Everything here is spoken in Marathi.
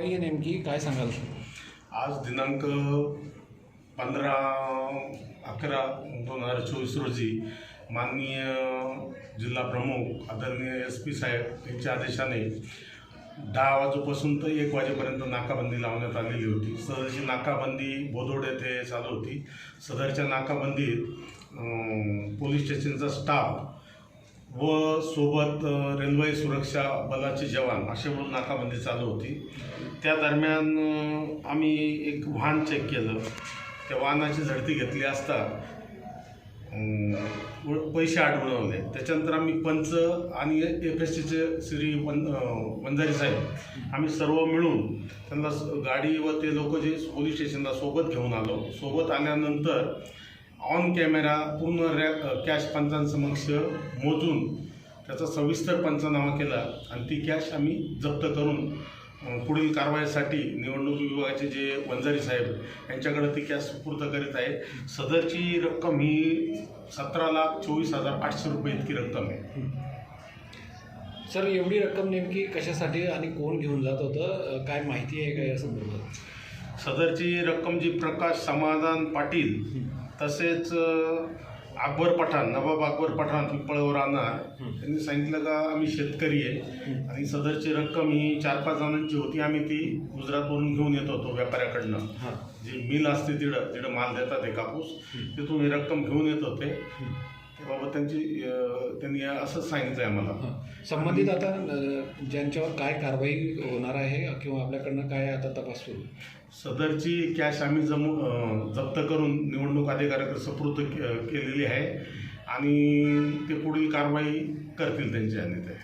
काही नेमकी काय सांगाल? आज दिनांक पंधरा अकरा दोन हजार चोवीस रोजी माननीय जिल्हा प्रमुख आदरणीय एस पी साहेब यांच्या आदेशाने दहा वाजेपासून तर एक वाजेपर्यंत नाकाबंदी लावण्यात आलेली होती. सदरची नाकाबंदी बोदोड येथे चालू होती. सदरच्या नाकाबंदीत पोलीस स्टेशनचा स्टाफ व सोबत रेल्वे सुरक्षा बलाचे जवान असे म्हणून नाकाबंदी चालू होती. त्या दरम्यान आम्ही एक वाहन चेक केलं. त्या वाहनाची झडती घेतली असता पैसे आढळवले त्याच्यानंतर आम्ही पंच आणि एफ एस टीचे श्री वन वंजारी साहेब आम्ही सर्व मिळून त्यांना स- गाडी व ते लोक जे पोलीस स्टेशनला सोबत घेऊन आलो. सोबत आल्यानंतर ऑन कॅमेरा पूर्ण रॅ कॅश पंचांसमक्ष मोजून त्याचा सविस्तर पंचनामा केला आणि ती कॅश आम्ही जप्त करून पुढील कारवाईसाठी निवडणूक विभागाचे जे वंजारी साहेब यांच्याकडे ती कॅश सुपूर्द करीत आहे सदरची रक्कम ही सतरा लाख चोवीस हजार आठशे रुपये इतकी रक्कम आहे. सर एवढी रक्कम नेमकी कशासाठी आणि कोण घेऊन जात होतं? काय माहिती आहे का या संदर्भात? सदरची रक्कम जी प्रकाश समाधान पाटील तसेच अकबर पठाण नवाब अकबर पठाण पिंपळवर राहणार. त्यांनी सांगितलं का आम्ही शेतकरी आहे. आणि सदरची रक्कम ही चार पाच जणांची होती. आम्ही ती गुजरातवरून घेऊन येत होतो व्यापाऱ्याकडनं. जी मिल असते तिथं तिथं माल देतात हे कापूस. तिथून ही रक्कम घेऊन येत होते. त्याबाबत त्यांची अ, त्यांनी असंच सांगितलं आहे आम्हाला. संबंधित आता ज्यांच्यावर काय कारवाई होणार आहे किंवा आपल्याकडनं काय आता तपास सुरू? सदरची कॅश आम्ही जमू जप्त करून निवडणूक अधिकाऱ्याकडे सुपूर्द के- केलेली आहे आणि ते पुढील कारवाई करतील त्यांच्या आणि ते